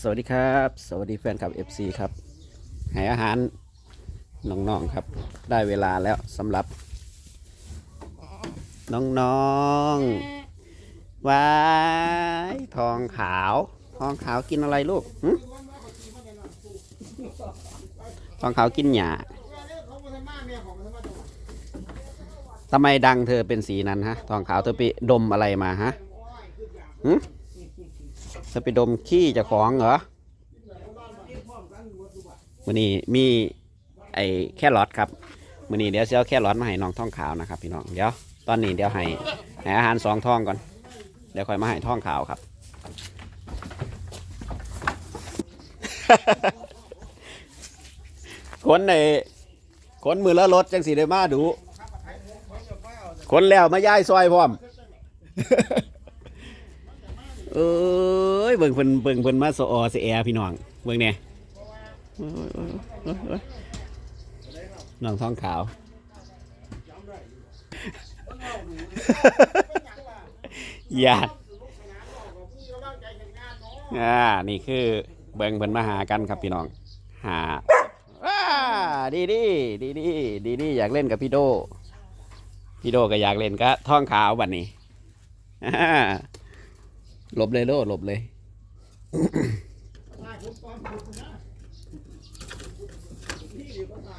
สวัสดีครับ สวัสดีแฟนคลับ FC ครับให้อาหารน้องๆครับ ได้เวลาแล้วสำหรับ น้องๆวายทองขาว ทองขาวกินอะไรลูกทองขาวกินหญ้าทำไมดังเธอเป็นสีนั้นฮะ ทองขาวเธอไปดมอะไรมาฮะ จะไปดมขี้เจะของเหรอวันนี้มีไอ้แค่รอทครับวันนี้เดี๋ยวเอาแค่รอทมาให้น้องท่องขาวนะครับพี่น้องเดี๋ยวตอนนี้เดี๋ยวให้ให้อาหารสองท่องก่อน เดี๋ยวค่อยมาให้ท่องขาวครับ คนในคนมือละรถจังสีได้มาดูคนแล้วมาย้ายซอยพร้อม เอ้ ยเบิ่งเพิ่นเบิ่งเพิ่นมาสออสแอพี่น้องเบิ่งเนี่ยน้องท้องขาวญาติอ่า นี่คือเบิ่งเพิ่นมาหากันครับพี่น้อง หาว้าดีดีดีดีดีดีอยากเล่นกับพี่โด พี่โดก็อยากเล่นกับท้องขาวบัดนี้หลบเลยโลดหลบเลย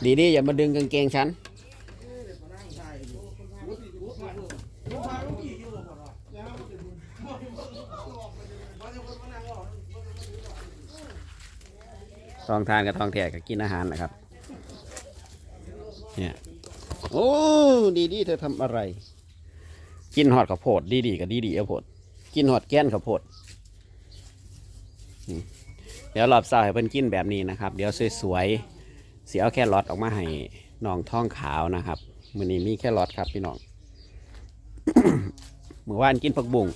ดีดีอย่ามาดึงกางเกงฉันทองทานกับทองแทกก็กินอาหารนะครับ เนี่ย โอ้ ดีดีเธอทำอะไร กินหอดข้าวโพดดีดีกับดีดีข้าวโพด กินหอดแก้นข้าวโพด เดี๋ยวรอบเสาให้เพิ่นกินแบบนี้นะครับ เดี๋ยวสวยๆเสียเอาแค่รอดออกมาให้น้องท้องขาวนะครับมื้อนี้มีแค่รอดครับพี่น้องเมื่อวานกินผักบุ้ง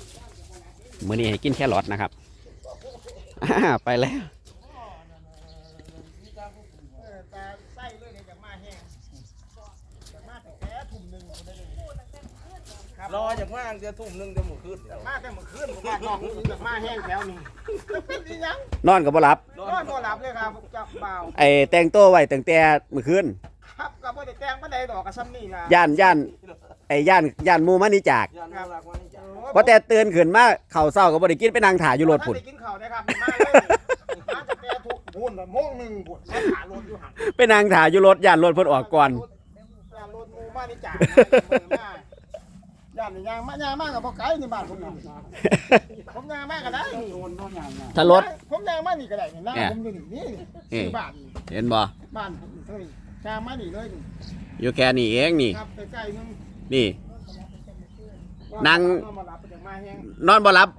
มื้อนี้ให้กินแค่รอดนะครับไปแล้ว ไส้เลยเนี่ยจะมาแห้งจะมาแต่แค่ถุ่มหนึ่งคนได้เลยค รับรออย่างว่างจะทุ่มหนึงจะหมดคืนมาแต่เมื่อคืนผมว่าน้องนี่จะมาแห้งแถวนี้จะเป็นอีหยังนอนกับบ่หลับ นอนบ่หลับเลยครับจับเบาไอ้แต่งตัวไว้ตั้งแต่เมื่อคืนครับกับบ่ได้แต่งบ่ได้ดอกกับซ้ำนี่นะย่านย่านไอ้ย่านย่านหมูมานี่จากยานน่ารักว่านี่จ้ะเพราะแต่ตื่นขึ้นมาเข่าวเศร้าก็บ่ได้กินไปนั่งถ่ายอยู่รถพุ่นท่านได้กินข้าวนะครับมาเลยมาจากแต่ทุกบุญละโมงหนึ่งบุญมาขารถอยู่หันไปนั่งถ่ายอยู่รถย่านรถเพิ่นออกก่อนย่านรถหมูมานี่จ่ามา ย่านนี่ยางมายางมากกับบ่ไกลนี่บ้านผมนี่ผมยางมากก็ได้นี่ถ้ารถ ผมยางมานี่ก็ได้นี่หน้าผมอยู่นี่นี่ซื้อบ้านนี่เห็นบ่บ้านผมเท่านี้ยางมานี่เลยนี่อยู่แค่นี้เองนี่ ครับใกล้ๆนึงนี่นั่งมารับไปจากมาแห้งนอนบ่หลับ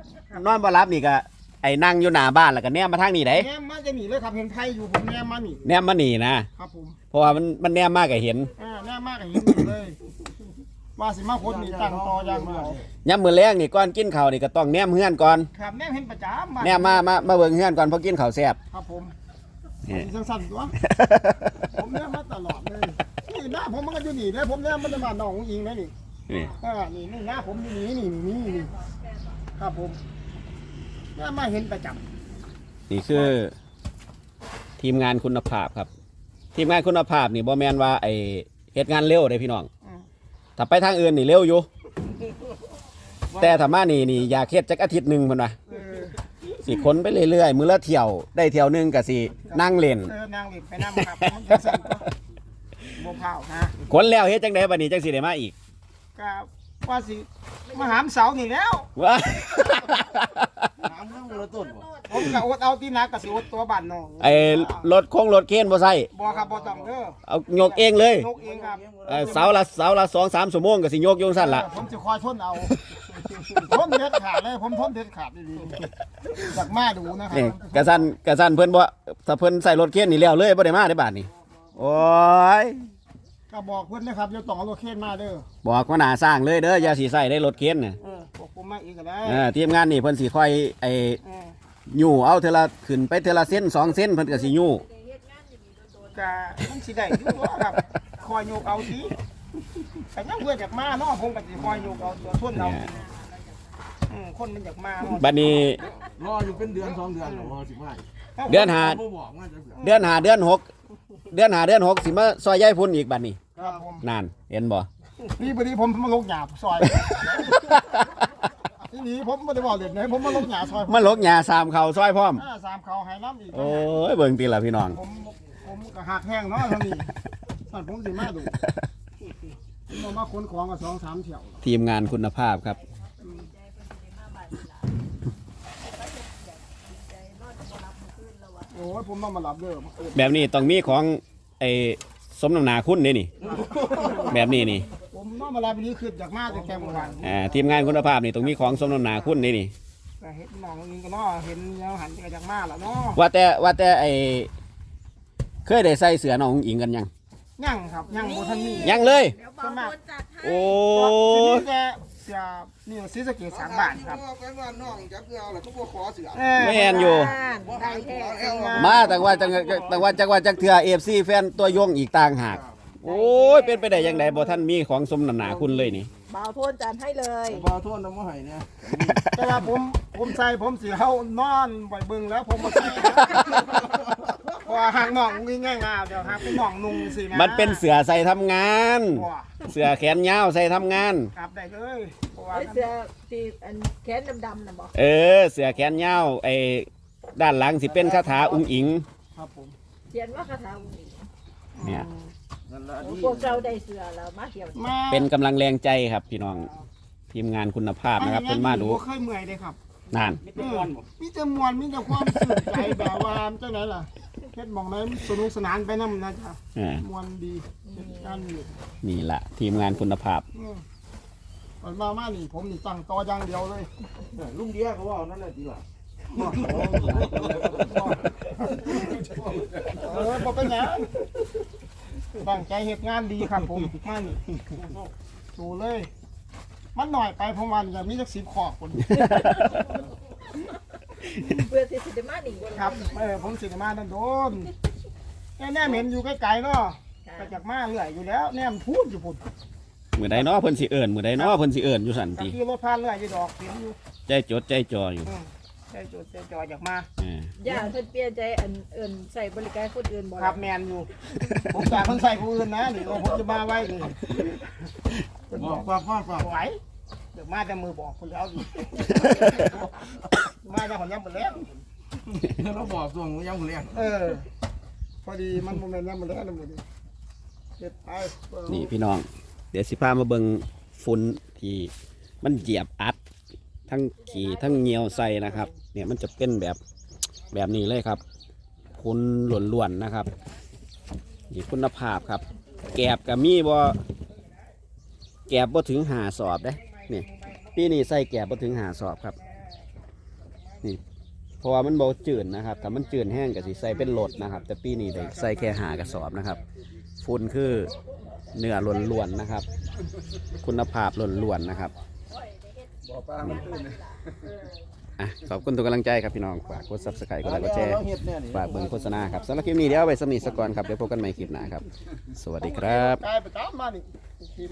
นอนบ่หลับนี่ก็ไอ้นั่งอยู่หน้าบ้านแล้วก็แนมมาทางนี้ได้แนมมาจะหนีเลยครับเห็นไทยอยู่ผมแนมมานี่แนมมานี่นะครับผมเพราะว่ามันมันแนมมากก็เห็นอ่าแนมมากก็เห็นอยู่เลย ว่าสิมาคนนี่ตั้งต่อยางเดียวยามมื้อแลงนี่ก่อนกินข้าวนี่ก็ต้องแนมเฮือนก่อนครับแนมเห็นประจำบ้แนมมามามาเบิ่งเฮือนก่อนพอกินข้าวแซ่บครับผมนี่สั้นๆตัวผมแนมมาตลอดเลยนี่หน้าผมมันก็อยู่นี่เลยผมแนมมันจะมาหนองอิงนะนี่นี่อ่านี่นี่หน้าผมอยู่นี่นี่นี่นี่ครับผมแนมมาเห็นประจำนี่คือ ทีมงานคุณภาพครับ ทีมงานคุณภาพนี่บ่แม่นว่าไอ้เฮ็ดงานเร็วเด้พี่น้องอืม ถ้าไปทางอื่นนี่เร็วอยู่ แต่ถ้ามานี่นี่อยากเฮ็ดจักอาทิตย์หนึงเพิ่นว่าเออสิขนไปเรื่อยๆมื้อละเที่ยวได้เที่ยวหนึงก็สินั่งเล่น เออนางหลินไปนั่งครับมันจะสั่นตัวโมพร้าวนะ ขนแล้วเฮ็ดจังไดบัดนี้จังสิได้มาอีก ก็ ว่าสิมาหามเสานี่แล้ว ว้าน้ำเรื่องละต้นบ่ผมก็อดเอาที่นักก็สิอดตัวบ้านน้องไอ้รถคงรถเข็นบ่ใส่บ่ครับบ่ต้องเด้อเอายกเองเลยนกเองครับเอ่อเสาละเสาละ2 3ชั่วโมงก็สิยกอยู่ซั่นล่ะผมสิคอยทนเอาทนเด็ดขาดเลยผมทนเด็ดขาดดีๆจากมาดูนะครันี่กระสันกระสันเพิ่นบ่ถ้าเพิ่นใส่รถเข็นนี่แล้วเลยบ่ได้มาได้บาดนี้โอ้ย ก็บอกเพิ่นนะครับอย่าต้องเอารถเข็นมาเด้อบอกว่าหน้าสร้างเลยเด้ออย่าสิใส่ได้รถเข็นน่ะเออพวกผมมาอีกก็ได้เออทีมงานนี่เพิ่นสิค่อยไอ้เออยู่เอาเทอละขึ้นไปเทอละเส้นสองเส้นเพิ่นก็สิยู่ก็มันสิได้อยู่ตัวครับคอยโยกเอาทีแต่ยังเพื่อจากมาเนาะผมก็สิคอยโยกเอาตัวทนเอาอืมคนมันอยากมาเนาะบัดนี้ รออยู่เป็นเดือนสองเดือนรอสิไม่เดือนหา บ่บอกว่าจะเสือเดือนหาเดือนหกเดือนหาเดือนหกสิมาซอยย้ายพุ่นอีกบัดนี้ ครับผมนานเห็นบ่นี่พอดีผมมาลกหยาบซอยทีนี้ผมไม่ได้บอกเด็ดนะผมมาลกหยาซอยมันลกหญ้าสามเขาซอยพร้อมอ่าสามเขาหายน้ำอีกโอ้ยเบิ่งตีละพี่น้องผมผมก็หักแห้งเนาะทางนี้สั่นผมสิมาดูผมมาขนของกับสองสามเที่ยวทีมงานคุณภาพครับโอ้ยผมต้องมารับเด้อเออแบบนี้ต้องมีของไอ้ สมน้ำหนาคุณนี่นี่ แบบนี้นี่ผมต้องมารับวันนี้คืออยากมาแต่แกเมื่อวานอ่าทีมงานคุณภาพนี่ต้องมีของสมน้ำหนาคุณนี่นี่แต่เห็นน้องนี่ก็เนาะเห็นแล้วหันไปจากมาแล้วเนาะว่าแต่ว่าแต่ไอ้เคยได้ใส่เสื้อน้องอิงกันยัง ยั่งครับยั่งโบทันมียังเลยเดี๋ยวบอกคนจัดให้โอ้ ทียนี้แก เสียนี่ซีสะเกตสามบาทครับไปว่าน้องจับเอาแล้วก็บ่ขอเสือเอ้ยไม่แอนอยู่ ได้แท้มาแต่ว่าจังแต่ว่าจังว่าจักเถื่อเอฟซีแฟนตัวยงอีกต่างหาก โอ้ยเป็นไปได้ยังไงบ่ท่านมีของสมน้ำหนาคุณเลยนี่ บ่าวโทนจัดให้เลยบ่โทษน้ำมาให้เนี่ยแต่ว่าผมผมใส่ผมสีเฮานอนไว้เบิ่งแล้วผมมาใส่เพราะว่าหางน้องง่ายๆงาเดี๋ยวหางเป็นน้องนุ่งสินะมันเป็นเสือใส่ทำงาน ว้า สือแขนยาวใส่ทำงาน ครับได้เลยเพราะว่าไอ้เสื้อตีอันแขนดำๆน่ะบอกเออ เสือแขนยาวไอ้ด้านหลังสิเป็นคาถาอุ้งอิง ครับผมเขียนว่าคาถาอุ้งอิงเนี่ย นั่นละโอ้ดีพวกเราได้เสื้อแล้วมาเที่ยวนี่มาเป็นกำลังแรงใจครับ พี่น้องทีมงานคุณภาพนะครับเพิ่นมาดูบ่เคยเมื่อยเลยครับนานมีแต่มวลมีแต่มวลมีแต่ความสุขใจแบบว่าจังไหนล่ะเฮ็ดหมองไหนสนุกสนานไปนำนะจ๊ะเออ มวลดีเฮ็ดการอยู่นี่แหละ ทีมงานคุณภาพอืมตอนมามานี่ผมนี่ตั้งต่ออย่างเดียวเลย ลุงเดียเขาว่านั่นแหละดีกว่าเออบ่เป็นหยังตั้งใจเฮ็ดงานดีครับผมมานี่ดูเลย มันหน่อยไปผมวันจะมีจักสิบขอบคนเพื่อที่สิได้มานี่ครับ เออผมสิได้มาดันโดนแน่แน่เห็นอยู่ไกลๆเนาะ ก็จากมาเรื่อยอยู่แล้วแน่มนพูดอยู่พุ่นมือใดเนาะเพิ่นสิเอิ้นมือใดเนาะเพิ่นสิเอิ้นอยู่สันก็ติขี่รถผ่านเรื่อยอยู่ดอกเห็นอยู่ใจจดใจจ่ออยู่อืมใจจดใจจ่ออยากมาเออย่าเพิ่นเปลี่ยนใจอันเอิ่นใส่บริการคนอื่นบ่ครับแมนอยู่ ผมจากคนใส่ผู้อื่นนะนี่ว่าผมจะมาไว้นี่บอกว่าพ่อฝากไหวเดี๋ยวมาแต่มือบอกคนแล้วดิมาแต่คนยังหมดแล้ว เราบอกส่วงยังเลี้ยงเออ พอดีมันโมเมนต์ยังหมดแล้วนะหมดนี้เด็ดไปเปิด นี่พี่น้อง เดี๋ยวสิพามาเบิ่งฝุ่นที่มันเหยียบอัด ทั้งขี่ทั้งเหนียวใส่นะครับ เนี่ยมันจะเป็นแบบแบบนี้เลยครับคุณล้วนๆนะครับนี่คุณภาพครับ แกบกับมีบ่แกบบ่ถึงหาสอบเด้นี่ปีนี้ใส่แกบบ่ถึงหาสอบครับนี่เพราะว่ามันบ่จืดนะครับถ้ามันจืดแห้งก็สิใส่เป็นหลดนะครับ แต่ปีนี้ได้ใส่แค่หากระสอบนะครับ ฝุ่นคือเนื้อล้วนๆนะครับ คุณภาพล้วนๆนะครับบอปลามันตื้นอะขอบคุณทุกกำลังใจครับพี่น้องฝากกด subscribe กดไลค์กดแชร์ฝากเบิ่งโฆษณาครับสำหรับคลิปนี้เดี๋ยวเอาไปสำนีสก่อนครับเดี๋ยวพบกันใหม่คลิปหน้าครับ สวัสดีครับกลายไปตามมานี่